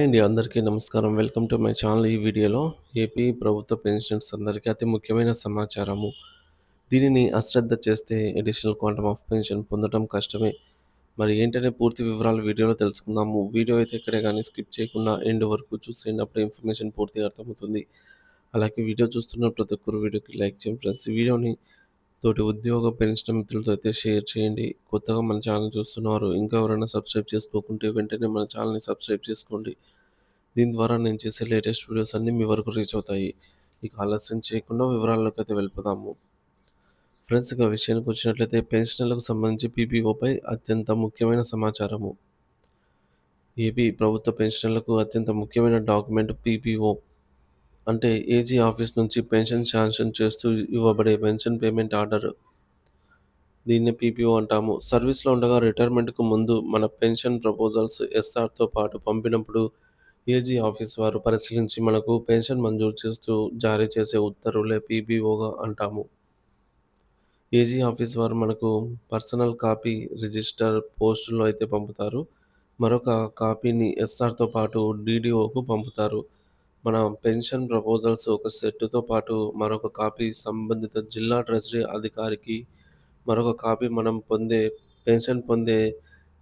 అండి అందరికీ నమస్కారం. వెల్కమ్ టు మై ఛానల్ ఈ వీడియోలో ఏపీ ప్రభుత్వ పెన్షన్స్ అందరికీ అతి ముఖ్యమైన సమాచారము. దీనిని అశ్రద్ధ చేస్తే అడిషనల్ క్వాంటమ్ ఆఫ్ పెన్షన్ పొందడం కష్టమే. మరి ఏంటనే పూర్తి వివరాలు వీడియోలో తెలుసుకుందాము. వీడియో అయితే ఇక్కడే కానీ స్కిప్ చేయకుండా ఎండ్ వరకు చూసేయండి అప్పుడు ఇన్ఫర్మేషన్ పూర్తిగా అర్థమవుతుంది. అలాగే వీడియో చూస్తున్న ప్రతి ఒక్కరు వీడియోకి లైక్ చేయండి ఫ్రెండ్స్. ఈ వీడియోని తోటి ఉద్యోగ పెన్షన్ మిత్రులతో అయితే షేర్ చేయండి. కొత్తగా మన ఛానల్ చూస్తున్నారు ఇంకా ఎవరైనా సబ్స్క్రైబ్ చేసుకోకుంటే వెంటనే మన ఛానల్ని సబ్స్క్రైబ్ చేసుకోండి. దీని ద్వారా నేను చేసే లేటెస్ట్ వీడియోస్ అన్నీ మీ వరకు రీచ్ అవుతాయి. ఇక ఆలస్యం చేయకుండా వివరాల్లోకి అయితే వెళ్ళిపోదాము. ఫ్రెండ్స్ ఇక విషయానికి వచ్చినట్లయితే పెన్షనర్లకు సంబంధించి పీపీఓపై అత్యంత ముఖ్యమైన సమాచారము. ఏపీ ప్రభుత్వ పెన్షనర్లకు అత్యంత ముఖ్యమైన డాక్యుమెంట్ పీపీఓ అంటే ఏజీ ఆఫీస్ నుంచి పెన్షన్ శాంక్షన్ చేస్తూ ఇవ్వబడే పెన్షన్ పేమెంట్ ఆర్డర్. దీన్ని పీపీఓ అంటాము. సర్వీస్లో ఉండగా రిటైర్మెంట్కు ముందు మన పెన్షన్ ప్రపోజల్స్ ఎస్ఆర్తో పాటు పంపినప్పుడు ఏజీ ఆఫీస్ వారు పరిశీలించి మనకు పెన్షన్ మంజూరు చేస్తూ జారీ చేసే ఉత్తర్వులే పీపీఓగా అంటాము. ఏజీ ఆఫీస్ వారు మనకు పర్సనల్ కాపీ రిజిస్టర్ పోస్టులో అయితే పంపుతారు. మరొక కాపీని ఎస్ఆర్తో పాటు డీడీఓకు పంపుతారు. మన పెన్షన్ ప్రపోజల్స్ ఒక సెట్తో పాటు మరొక కాపీ సంబంధిత జిల్లా ట్రెజరీ అధికారికి మరొక కాపీ మనం పొందే పెన్షన్ పొందే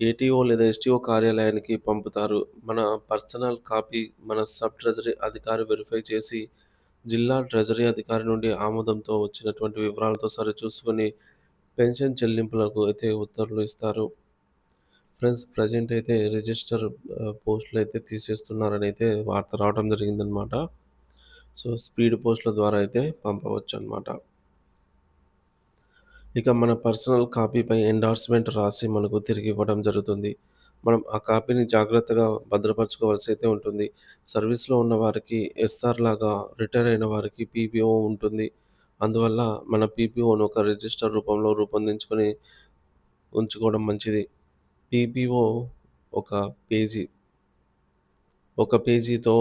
ఏటీఓ లేదా ఎస్టీఓ కార్యాలయానికి పంపుతారు. మన పర్సనల్ కాపీ మన సబ్ ట్రెజరీ అధికారి వెరిఫై చేసి జిల్లా ట్రెజరీ అధికారి నుండి ఆమోదంతో వచ్చినటువంటి వివరాలతో సరిచూసుకొని పెన్షన్ చెల్లింపులకు అయితే ఉత్తర్వులు ఇస్తారు. ఫ్రెండ్స్ ప్రజెంట్ అయితే రిజిస్టర్ పోస్టులు అయితే తీసేస్తున్నారని అయితే వార్త రావడం జరిగిందనమాట సో స్పీడ్ పోస్టుల ద్వారా అయితే పంపవచ్చు అనమాట ఇక మన పర్సనల్ కాపీపై ఎండార్స్మెంట్ రాసి మనకు తిరిగి ఇవ్వడం జరుగుతుంది. మనం ఆ కాపీని జాగ్రత్తగా భద్రపరచుకోవాల్సి అయితే ఉంటుంది. సర్వీస్లో ఉన్న వారికి ఎస్ఆర్ లాగా రిటైర్ అయిన వారికి పీపీఓ ఉంటుంది. అందువల్ల మన పీపీఓను ఒక రిజిస్టర్ రూపంలో రూపొందించుకొని ఉంచుకోవడం మంచిది. పీపీఓ ఒక పేజీ ఒక పేజీతో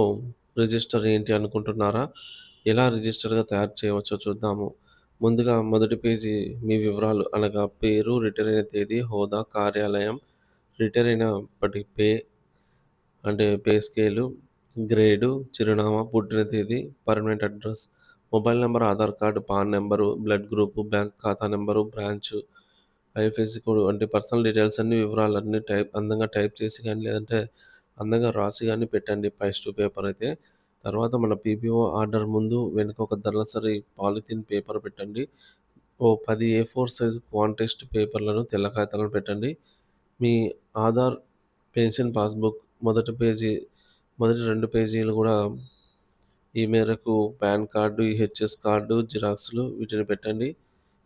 రిజిస్టర్ ఏంటి అనుకుంటున్నారా? ఎలా రిజిస్టర్గా తయారు చేయవచ్చో చూద్దాము. ముందుగా మొదటి పేజీ మీ వివరాలు అనగా పేరు రిటైర్ అయిన తేదీ హోదా కార్యాలయం రిటైర్ అయినప్పటి పే అంటే పే స్కేలు గ్రేడు చిరునామా పుట్టిన తేదీ permanent address mobile number Aadhaar card PAN number blood group bank ఖాతా నెంబరు బ్రాంచ్ ఐఎఫ్ఎస్సి కోడ్ అంటే పర్సనల్ డీటెయిల్స్ అన్ని వివరాలన్నీ టైప్ అందంగా టైప్ చేసి కానీ లేదంటే అందంగా రాసి కానీ పెట్టండి పైస్ టు పేపర్ అయితే. తర్వాత మన పీపీఓ ఆర్డర్ ముందు వెనుక ఒక దళసరి పాలిథిన్ పేపర్ పెట్టండి. ఓ పది ఏ ఫోర్ సైజ్ క్వాంటెస్ట్ పేపర్లను తెల్ల కాగితాలను పెట్టండి. మీ ఆధార్ పెన్షన్ పాస్బుక్ మొదటి పేజీ మొదటి రెండు పేజీలు కూడా ఈ మేరకు పాన్ కార్డు ఈహెచ్ఎస్ కార్డు జిరాక్స్లు వీటిని పెట్టండి.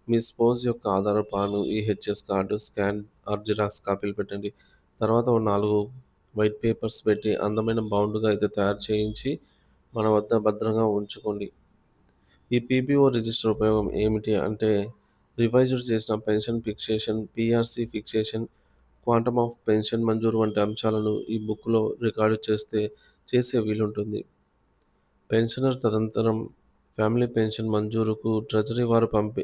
మీ స్పోజ్ యొక్క Aadhaar PAN EHS card scan or xerox కాపీలు పెట్టండి. తర్వాత ఓ నాలుగు వైట్ పేపర్స్ పెట్టి అందమైన బౌండ్గా అయితే తయారు చేయించి మన వద్ద భద్రంగా ఉంచుకోండి. ఈ పీపీఓ రిజిస్టర్ ఉపయోగం ఏమిటి అంటే రివైజ్డ్ చేసిన pension fixation PRC fixation quantum of pension మంజూరు వంటి అంశాలను ఈ బుక్లో రికార్డు చేస్తే చేసే వీలుంటుంది. పెన్షనర్ తదనంతరం ఫ్యామిలీ పెన్షన్ మంజూరుకు ట్రెజరీ వారు పంపి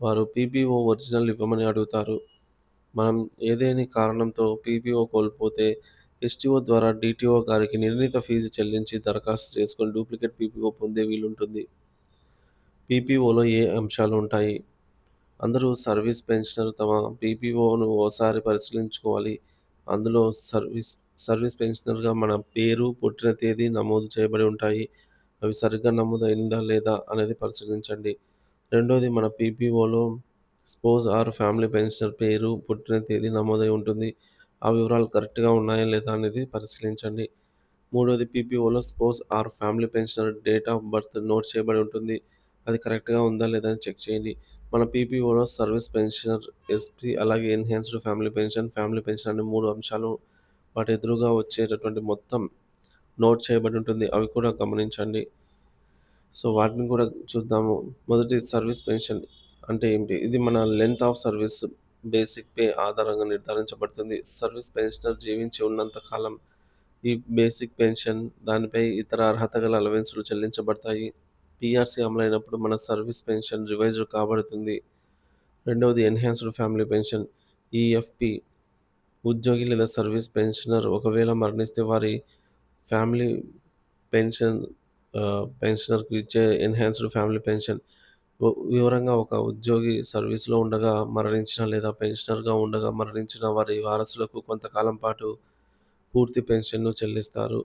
వారు పీపీఓ ఒరిజినల్ ఇవ్వమని అడుగుతారు. మనం ఏదేని కారణంతో పీపీఓ కోల్పోతే ఎస్టీఓ ద్వారా డిటిఓ గారికి నిర్ణీత ఫీజు చెల్లించి దరఖాస్తు చేసుకొని డూప్లికేట్ పీపీఓ పొందే వీలుంటుంది. పీపీఓలో ఏ అంశాలు ఉంటాయి? అందరూ సర్వీస్ పెన్షనర్ తమ పీపీఓను ఓసారి పరిశీలించుకోవాలి. అందులో సర్వీస్ సర్వీస్ పెన్షనర్గా మన పేరు పుట్టిన తేదీ నమోదు చేయబడి ఉంటాయి. అవి సరిగ్గా నమోదైందా లేదా అనేది పరిశీలించండి. రెండోది మన పీపీఓలో స్పోజ్ ఆర్ ఫ్యామిలీ పెన్షనర్ పేరు పుట్టిన తేదీ నమోదై ఉంటుంది. ఆ వివరాలు కరెక్ట్గా ఉన్నాయా లేదా అనేది పరిశీలించండి. మూడోది పీపీఓలో spouse or family pensioner date of birth note చేయబడి ఉంటుంది. అది కరెక్ట్గా ఉందా లేదా అని చెక్ చేయండి. మన పీపీఓలో సర్వీస్ పెన్షనర్ ఎస్పీ అలాగే enhanced family pension family pension అనే మూడు అంశాలు వాటి ఎదురుగా వచ్చేటటువంటి మొత్తం నోట్ చేయబడి ఉంటుంది. అవి కూడా గమనించండి. సో వాటిని కూడా చూద్దాము. మొదటి సర్వీస్ పెన్షన్ అంటే ఏమిటి? ఇది మన length of service basic pay ఆధారంగా నిర్ధారించబడుతుంది. సర్వీస్ పెన్షనర్ జీవించి ఉన్నంత కాలం ఈ బేసిక్ పెన్షన్ దానిపై ఇతర అర్హత గల అలవెన్సులు చెల్లించబడతాయి. పిఆర్సీ అమలైనప్పుడు మన సర్వీస్ పెన్షన్ రివైజ్డ్ కాబడుతుంది. రెండవది ఎన్హాన్స్డ్ ఫ్యామిలీ పెన్షన్ ఈఎఫ్పి ఉద్యోగి లేదా సర్వీస్ పెన్షనర్ ఒకవేళ మరణిస్తే వారి ఫ్యామిలీ పెన్షన్ పెన్షనర్‌కి ఇచ్చే ఎన్హాన్స్డ్ ఫ్యామిలీ పెన్షన్ వివరంగా ఒక ఉద్యోగి సర్వీస్‌లో ఉండగా మరణించిన లేదా పెన్షనర్‌గా ఉండగా మరణించిన వారి వారసులకు కొంతకాలం పాటు పూర్తి పెన్షన్‌ను చెల్లిస్తారు.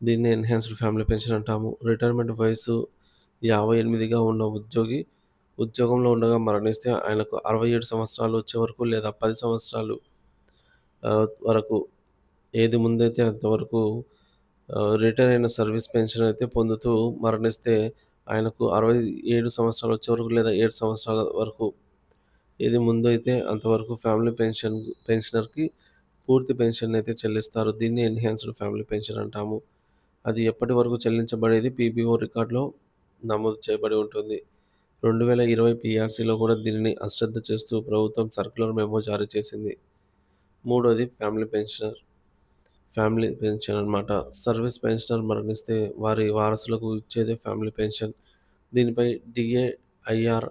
దీన్ని ఎన్హాన్స్డ్ ఫ్యామిలీ పెన్షన్ అంటాము. రిటైర్మెంట్ వయసు 58గా ఉన్న ఉద్యోగి ఉద్యోగంలో ఉండగా మరణిస్తే ఆయనకు 67 సంవత్సరాలు వచ్చే వరకు లేదా పది సంవత్సరాలు వరకు ఏది ముందైతే అంతవరకు రిటైర్ అయిన సర్వీస్ పెన్షన్ అయితే పొందుతూ మరణిస్తే ఆయనకు 67 సంవత్సరాలు వచ్చే వరకు లేదా ఏడు సంవత్సరాల వరకు ఏది అయితే అంతవరకు ఫ్యామిలీ పెన్షన్ పెన్షనర్‌కి పూర్తి పెన్షన్ అయితే చెల్లిస్తారు. దీన్ని ఎన్హాన్స్డ్ ఫ్యామిలీ పెన్షన్ అంటాము. అది ఎప్పటి వరకు చెల్లించబడేది పీపీఓ రికార్డులో నమోదు చేయబడి ఉంటుంది. 2020 పీఆర్సీలో కూడా దీనిని అశ్రద్ధ చేస్తూ ప్రభుత్వం సర్కులర్ మెమో జారీ చేసింది. మూడోది ఫ్యామిలీ పెన్షనర్. ఫ్యామిలీ పెన్షన్ అనమాట సర్వీస్ పెన్షనర్ మరణిస్తే వారి వారసులకు ఇచ్చేదే ఫ్యామిలీ పెన్షన్. దీనిపై డిఏఐఆర్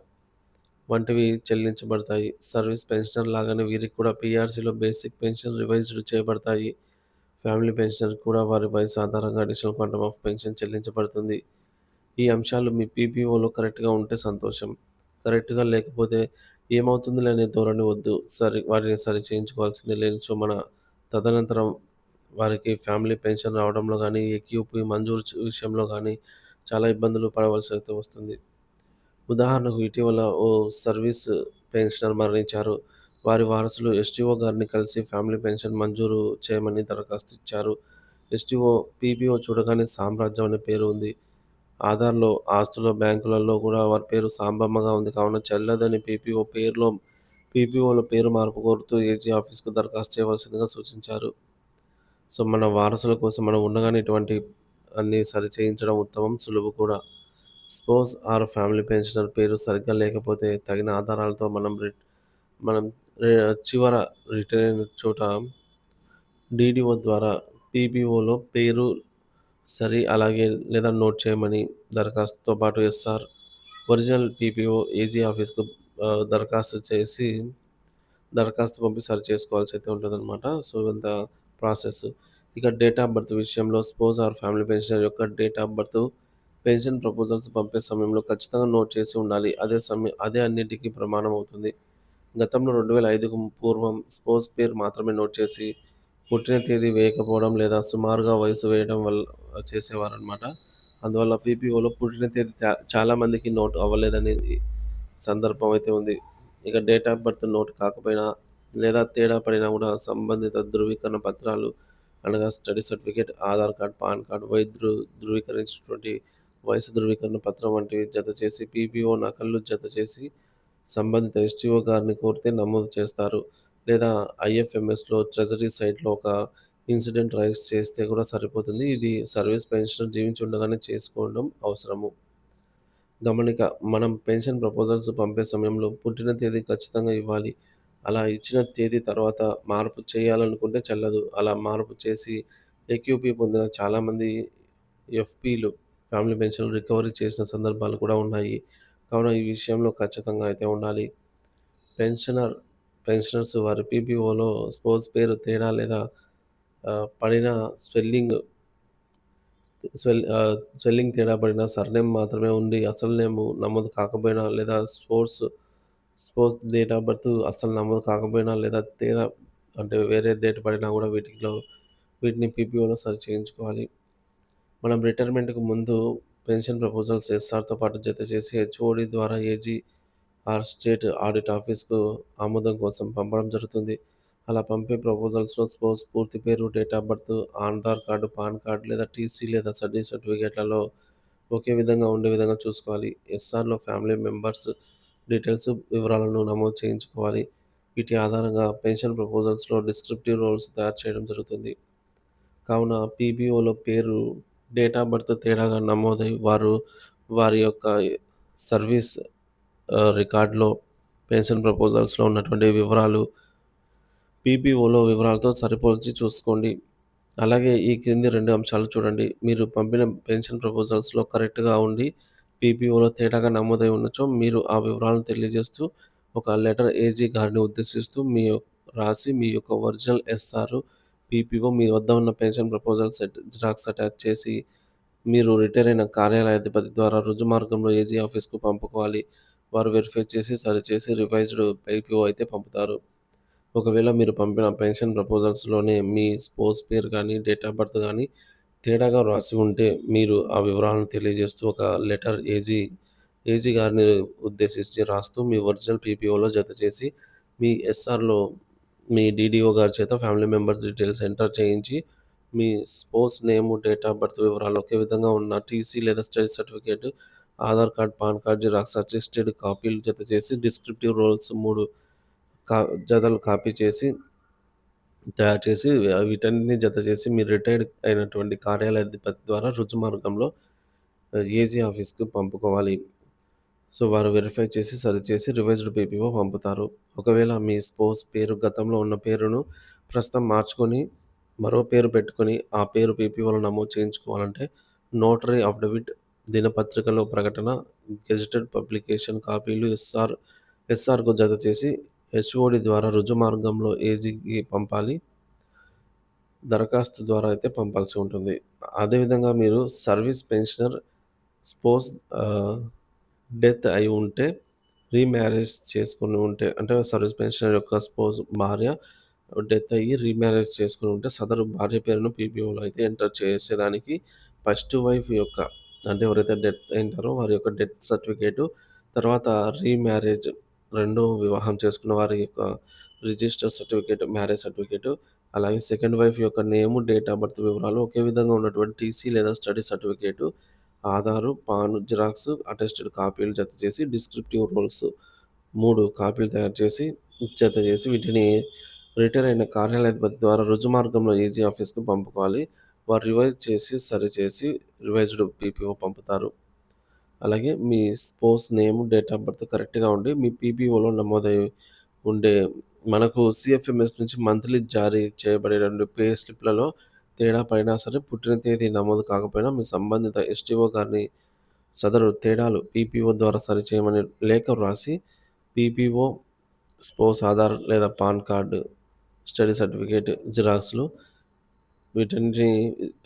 వంటివి చెల్లించబడతాయి. సర్వీస్ పెన్షనర్ లాగానే వీరికి కూడా పీఆర్సీలో బేసిక్ పెన్షన్ రివైజ్డ్ చేయబడతాయి. ఫ్యామిలీ పెన్షన్ కూడా వారి వయసు ఆధారంగా అడిషనల్ క్వాంటమ్ ఆఫ్ పెన్షన్ చెల్లించబడుతుంది. ఈ అంశాలు మీ పీపీఓలో కరెక్ట్‌గా ఉంటే సంతోషం. కరెక్ట్‌గా లేకపోతే ఏమవుతుంది అనే ధోరణి వద్దు. సరి వాటిని సరి చేయించుకోవాల్సిందే. లేనిచో మన తదనంతరం వారికి ఫ్యామిలీ పెన్షన్ రావడంలో కానీ ఎక్యూపీ మంజూరు విషయంలో కానీ చాలా ఇబ్బందులు పడవలసి అయితే వస్తుంది. ఉదాహరణకు ఇటీవల ఓ సర్వీస్ పెన్షనర్ మరణించారు. వారి వారసులు ఎస్టీఓ గారిని కలిసి ఫ్యామిలీ పెన్షన్ మంజూరు చేయమని దరఖాస్తు ఇచ్చారు. ఎస్టీఓ పీపీఓ చూడగానే సామ్రాజ్యం అనే పేరు ఉంది. ఆధార్‌లో, ఆస్తుల బ్యాంకులలో కూడా వారి పేరు సాంబమ్మగా ఉంది. కావున చెల్లదని పీపీఓ పేరులో పీపీఓలో పేరు మార్పు కోరుతూ ఏజీ ఆఫీస్‌కు దరఖాస్తు చేయవలసిందిగా సూచించారు. సో, మన వారసుల కోసం మనం ఉండగానే ఇటువంటి అన్ని సరిచేయించడం ఉత్తమం, సులువు కూడా. స్పోజ్ ఆర్ ఫ్యామిలీ పెన్షనర్ పేరు సరిగ్గా లేకపోతే తగిన ఆధారాలతో మనం రి మనం చివర రిటైర్ అయిన చోట డీడీఓ ద్వారా పీపీఓలో పేరు సరి అలాగే లేదా నోట్ చేయమని దరఖాస్తుతో పాటు ఎస్ఆర్, ఒరిజినల్ పీపీఓ ఏజీ ఆఫీస్‌కు దరఖాస్తు చేసి దరఖాస్తు పంపి సరి చేసుకోవాల్సి అయితే ఉంటుందన్నమాట సో, ఇంత ప్రాసెస్. ఇక డేట్ ఆఫ్ బర్త్ విషయంలో స్పోజ్ ఆర్ ఫ్యామిలీ పెన్షనర్ యొక్క date of birth pension proposals పంపే సమయంలో ఖచ్చితంగా నోట్ చేసి ఉండాలి. అదే సమయం అదే అన్నిటికీ ప్రమాణం అవుతుంది. గతంలో 2005కు పూర్వం స్పోజ్ పేరు మాత్రమే నోట్ చేసి, పుట్టిన తేదీ వేయకపోవడం లేదా సుమారుగా వయసు వేయడం వల్ల చేసేవారనమాట. అందువల్ల పీపీఓలో పుట్టిన తేదీ చాలామందికి నోట్ అవ్వలేదనేది సందర్భం అయితే ఉంది. ఇక డేట్ ఆఫ్ బర్త్ నోట్ కాకపోయినా లేదా తేడా పడినా కూడా సంబంధిత ధృవీకరణ పత్రాలు అనగా study certificate, Aadhaar card, PAN card, వైద్యు ధృవీకరించినటువంటి వయసు ధృవీకరణ పత్రం వంటివి జత చేసి పీపీఓ నకళ్ళు జత చేసి సంబంధిత ఎస్టీఓ గారిని కోరితే నమోదు చేస్తారు. లేదా ఐఎఫ్ఎంఎస్‌లో ట్రెజరీ సైట్‌లో ఒక ఇన్సిడెంట్ రైజ్ చేస్తే కూడా సరిపోతుంది. ఇది సర్వీస్ పెన్షనర్ జీవించి ఉండగానే చేసుకోవడం అవసరము. గమనిక మనం పెన్షన్ ప్రపోజల్స్ పంపే సమయంలో పుట్టిన తేదీ ఖచ్చితంగా ఇవ్వాలి. అలా ఇచ్చిన తేదీ తర్వాత మార్పు చేయాలనుకుంటే చెల్లదు. అలా మార్పు చేసి ఏక్యూపీ పొందిన చాలామంది ఎఫ్‌పీలు ఫ్యామిలీ పెన్షన్ రికవరీ చేసిన సందర్భాలు కూడా ఉన్నాయి. కావున ఈ విషయంలో ఖచ్చితంగా అయితే ఉండాలి. పెన్షనర్ పెన్షనర్స్ వారి పీపీఓలో స్పోర్ట్స్ పేరు తేడా లేదా పడిన స్వెల్లింగ్ స్వెల్ స్వెల్లింగ్ తేడా పడిన సర్‌నేమ్ మాత్రమే ఉండి అసలు నేమ్ నమోదు కాకపోయినా లేదా spouse's spouse's date of birth అస్సలు నమోదు కాకపోయినా లేదా తేడా అంటే వేరే డేట్ పడినా కూడా వీటిలో వీటిని పీపీఓలో సరి చేయించుకోవాలి. మనం రిటైర్మెంట్‌కు ముందు పెన్షన్ ప్రపోజల్స్ ఎస్ఆర్‌తో పాటు జత చేసి హెచ్ఓడి ద్వారా ఏజీ ఆర్ స్టేట్ ఆడిట్ ఆఫీస్‌కు ఆమోదం కోసం పంపడం జరుగుతుంది. అలా పంపే ప్రపోజల్స్‌లో స్పోర్ట్స్ పూర్తి పేరు, date of birth, Aadhaar card PAN card లేదా టీసీ లేదా స్టడీ సర్టిఫికేట్‌లలో ఒకే విధంగా ఉండే విధంగా చూసుకోవాలి. ఎస్ఆర్‌లో ఫ్యామిలీ మెంబర్స్ డీటెయిల్స్ వివరాలను నమోదు చేయించుకోవాలి. వీటి ఆధారంగా పెన్షన్ ప్రపోజల్స్‌లో డిస్క్రిప్టివ్ రోల్స్ తయారు చేయడం జరుగుతుంది. కావున పీబీఓలో పేరు, డేట్ ఆఫ్ బర్త్ తేడాగా నమోదై వారు వారి యొక్క సర్వీస్ రికార్డులో పెన్షన్ ప్రపోజల్స్‌లో ఉన్నటువంటి వివరాలు పీపీఓలో వివరాలతో సరిపోల్చి చూసుకోండి. అలాగే ఈ క్రింది రెండు అంశాలు చూడండి. మీరు పంపిన పెన్షన్ ప్రపోజల్స్‌లో కరెక్ట్‌గా ఉండి పీపీఓలో తేడాగా నమోదై ఉన్నచో మీరు ఆ వివరాలను తెలియజేస్తూ ఒక లెటర్ ఏజీ గారిని ఉద్దేశిస్తూ మీ రాసి మీ యొక్క ఒరిజినల్ ఎస్ఆర్, పీపీఓ మీ వద్ద ఉన్న pension proposal set xerox attach చేసి మీరు రిటైర్ అయిన కార్యాలయాధిపతి ద్వారా రుజు మార్గంలో ఏజీ ఆఫీస్‌కు పంపుకోవాలి. వారు వెరిఫై చేసి, సరిచేసి రివైజ్డ్ పీపీఓ అయితే పంపుతారు. ఒకవేళ మీరు పంపిన పెన్షన్ ప్రపోజల్స్‌లోనే మీ స్పోర్ట్స్ పేరు కానీ డేట్ ఆఫ్ బర్త్ కానీ తేడాగా వ్రాసి ఉంటే మీరు ఆ వివరాలను తెలియజేస్తూ ఒక లెటర్ ఏజీ ఏజీ గారిని ఉద్దేశించి రాస్తూ మీ ఒరిజినల్ పీపీఓలో జత చేసి మీ ఎస్ఆర్‌లో మీ డీడీఓ గారి చేత ఫ్యామిలీ మెంబర్స్ డీటెయిల్స్ ఎంటర్ చేయించి మీ spouse's name, date of birth వివరాలు ఒకే విధంగా ఉన్న టీసీ లేదా study certificate, Aadhaar card, PAN card xerox attested కాపీలు జతచేసి డిస్క్రిప్టివ్ రోల్స్ మూడు కా జతలు కాపీ చేసి తయారు చేసి వీటన్నిటిని జతచేసి మీరు రిటైర్డ్ అయినటువంటి కార్యాలయాధిపతి ద్వారా రుజు మార్గంలో ఏజీ ఆఫీస్‌కి పంపుకోవాలి. సో, వారు వెరిఫై చేసి, సరిచేసి రివైజ్డ్ పీపీఓ పంపుతారు. ఒకవేళ మీ స్పోర్ట్స్ పేరు గతంలో ఉన్న పేరును ప్రస్తుతం మార్చుకొని మరో పేరు పెట్టుకొని ఆ పేరు పీపీఓలో నమోదు చేయించుకోవాలంటే నోటరీ అఫిడవిట్, దినపత్రికలో ప్రకటన, గెజిటెడ్ పబ్లికేషన్ కాపీలు ఎస్ఆర్ ఎస్ఆర్‌కు జత చేసి హెచ్ఓడి ద్వారా రుజు మార్గంలో ఏజీకి పంపాలి. దరఖాస్తు ద్వారా అయితే పంపాల్సి ఉంటుంది. అదేవిధంగా మీరు సర్వీస్ పెన్షనర్ స్పోజ్ డెత్ అయి ఉంటే, రీమ్యారేజ్ చేసుకుని ఉంటే అంటే సర్వీస్ పెన్షనర్ యొక్క స్పోజ్ భార్య డెత్ అయ్యి రీమ్యారేజ్ చేసుకుని ఉంటే సదరు భార్య పేరును పీపీఓలో అయితే ఎంటర్ చేసేదానికి ఫస్ట్ వైఫ్ యొక్క అంటే ఎవరైతే డెత్ అయింటారో వారి యొక్క డెత్ సర్టిఫికేటు, తర్వాత రీమ్యారేజ్ రెండు వివాహం చేసుకున్న వారి యొక్క రిజిస్టర్ సర్టిఫికేట్, మ్యారేజ్ సర్టిఫికేట్ అలాగే సెకండ్ వైఫ్ యొక్క నేము, డేట్ ఆఫ్ బర్త్ వివరాలు ఒకే విధంగా ఉన్నటువంటి టీసీ లేదా study certificate, Aadhaar, PAN xerox attested కాపీలు జతచేసి డిస్క్రిప్టివ్ రోల్స్ మూడు కాపీలు తయారు చేసి జత చేసి వీటిని రిటైర్ అయిన కార్యాలయాధిపతి ద్వారా రుజు మార్గంలో ఈజీ ఆఫీస్‌కి పంపుకోవాలి. వారు రివైజ్ చేసి, సరిచేసి రివైజ్డ్ పీపీఓ పంపుతారు. అలాగే మీ spouse's name date of birth కరెక్ట్‌గా ఉండి మీ పీపీఓలో నమోదై ఉండే మనకు సీఎఫ్ఎంఎస్ నుంచి మంత్లీ జారీ చేయబడేటువంటి పే స్లిప్‌లలో తేడా పడినా సరే పుట్టిన తేదీ నమోదు కాకపోయినా మీ సంబంధిత ఎస్టీఓ గారిని సదరు తేడాలు పీపీఓ ద్వారా సరిచేయమని లేఖ వ్రాసి పీపీఓ, స్పోర్ట్స్ ఆధార్ లేదా పాన్ కార్డ్, స్టడీ సర్టిఫికేట్ జిరాక్స్‌లు వీటన్నిటిని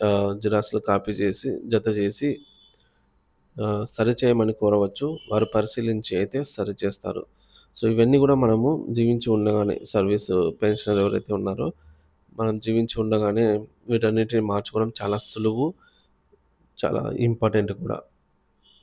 ఆహ్, జిరాక్స్‌లు కాపీ చేసి జతచేసి చేసి సరిచేయమని కోరవచ్చు. వారు పరిశీలించి అయితే సరిచేస్తారు. సో, ఇవన్నీ కూడా మనము జీవించి ఉండగానే సర్వీస్ పెన్షనర్ ఎవరైతే ఉన్నారో మనం జీవించి ఉండగానే వీటన్నిటిని మార్చుకోవడం చాలా సులువు. చాలా ఇంపార్టెంట్ కూడా.